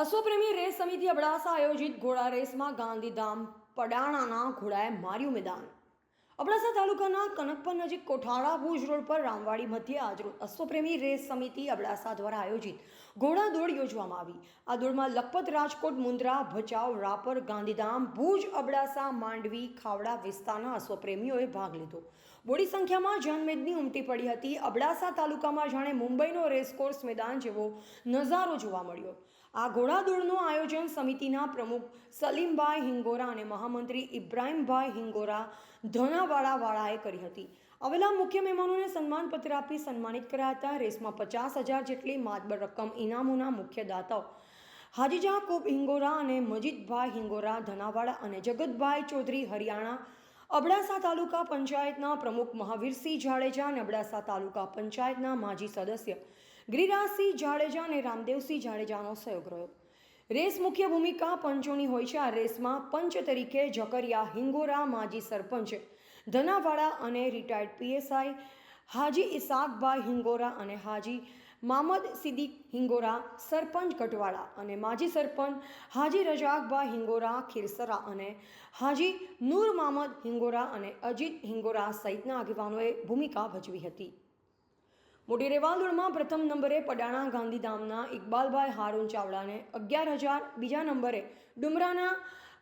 અશ્વપ્રેમી race સમિતિ અબડાસા આયોજિત ઘોડા રેસમાં ગાંધીધામ પડાણાના ઘોડાએ માર્યું મેદાન. અબડાસા તાલુકાના કનકપર નજીક કોઠાળા ભુજ રોડ પર રામવાડી મધ્યે આજરોજ અશ્વપ્રેમી રેસ સમિતિ અબડાસા દ્વારા આયોજિત ઘોડા દોડ યોજવામાં આવી. આ દોડમાં લખપત રાજકોટ, મુન્દ્રા, ભચાઉ, રાપર, ગાંધીધામ, ભુજ, અબડાસા, માંડવી, ખાવડા વિસ્તારના અશ્વપ્રેમીઓએ ભાગ લીધો. બોડી સંખ્યામાં જનમેદની ઉમટી પડી હતી. અબડાસા તાલુકામાં જાણે મુંબઈનો રેસકોર્સ મેદાન જેવો નજારો જોવા મળ્યો. આ ઘોડાદોડનું આયોજન સમિતિના પ્રમુખ સલીમભાઈ હિંગોરા અને મહામંત્રી ઇબ્રાહીમભાઈ હિંગોરા ધનાવાળાવાળાએ કરી હતી. આવેલા મુખ્ય મહેમાનોને સન્માનપત્ર આપી સન્માનિત કર્યા હતા. રેસમાં પચાસ હજાર જેટલી માતબર રકમ ઇનામોના મુખ્ય દાતાઓ હાજીજા કુબ હિંગોરા અને મજીદભાઈ હિંગોરા ધનાવાડા અને જગતભાઈ ચૌધરી હરિયાણા, અબડાસા તાલુકા પંચાયતના પ્રમુખ મહાવીરસિંહ જાડેજા અને અબડાસા તાલુકા પંચાયતના માજી સદસ્ય ગિરિરાજસિંહ જાડેજા અને રામદેવસિંહ જાડેજાનો સહયોગ રહ્યો. રેસ મુખ્ય ભૂમિકા પંચોની હોય છે. આ રેસમાં પંચ તરીકે જકરિયા હિંગોરા, માજી સરપંચ ધનાવાડા અને રિટાયર્ડ પીએસઆઈ હાજી ઇસાકભાઈ હિંગોરા અને હાજી મામદ સિદ્દીક હિંગોરા, સરપંચ કટવાડા અને માજી સરપંચ હાજી રજાકભાઈ હિંગોરા, ખીરસરા અને હાજી નૂર મામદ હિંગોરા અને અજીત હિંગોરા સહિતના આગેવાનોએ ભૂમિકા ભજવી હતી. મોટી રેવાલદોડમાં પ્રથમ નંબરે પડાણા ગાંધીધામના ઇકબાલભાઈ હારૂન ચાવડાને અગિયાર હજાર, બીજા નંબરે ડુમરાના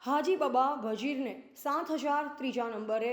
હાજી બબા ભજીરને સાત હજાર, ત્રીજા નંબરે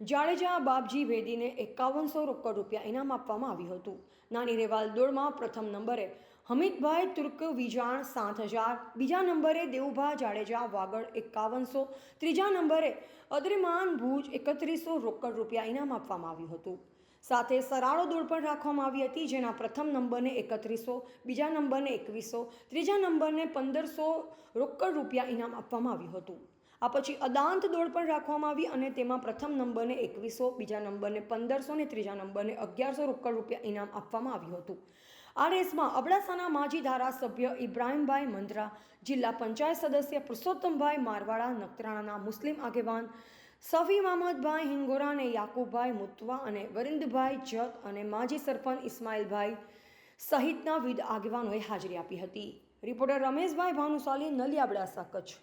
જાડેજા બાપજી ભેદીને એકાવનસો રોકડ રૂપિયા ઇનામ આપવામાં આવ્યું હતું. નાની રેવાલ દોડમાં પ્રથમ નંબરે હમીદભાઈ તુર્ક વિજાણ સાત હજાર, બીજા નંબરે દેવુભા જાડેજા વાગડ એકાવનસો, ત્રીજા નંબરે અદ્રિમાન ભુજ એકત્રીસો રોકડ રૂપિયા ઇનામ આપવામાં આવ્યું હતું. સાથે સરાળો દોડ પણ રાખવામાં આવી હતી, જેના પ્રથમ નંબરને એકત્રીસો, બીજા નંબરને એકવીસો, ત્રીજા નંબરને પંદરસો રોકડ રૂપિયા ઇનામ આપવામાં આવ્યું હતું. આ પછી અદાંત દોડ પણ રાખવામાં આવી અને તેમાં પ્રથમ નંબરને એકવીસો, બીજા નંબરને પંદરસો ને ત્રીજા નંબરને અગિયારસો રોકડ રૂપિયા ઇનામ આપવામાં આવ્યું હતું. આ રેસમાં અબડાસાના માજી ધારાસભ્ય ઇબ્રાહીમભાઈ મંદ્રા, જિલ્લા પંચાયત સદસ્ય પુરુષોત્તમભાઈ મારવાડા, નખત્રાણાના મુસ્લિમ આગેવાન સફી મામદભાઈ હિંગોરા અને યાકુબભાઈ મુતવા અને વરિંદભાઈ જત અને માજી સરપંચ ઇસ્માઇલભાઈ સહિતના વિવિધ આગેવાનોએ હાજરી આપી હતી. રિપોર્ટર રમેશભાઈ ભાનુશાલી, નલિયાબડા અબડાસા કચ્છ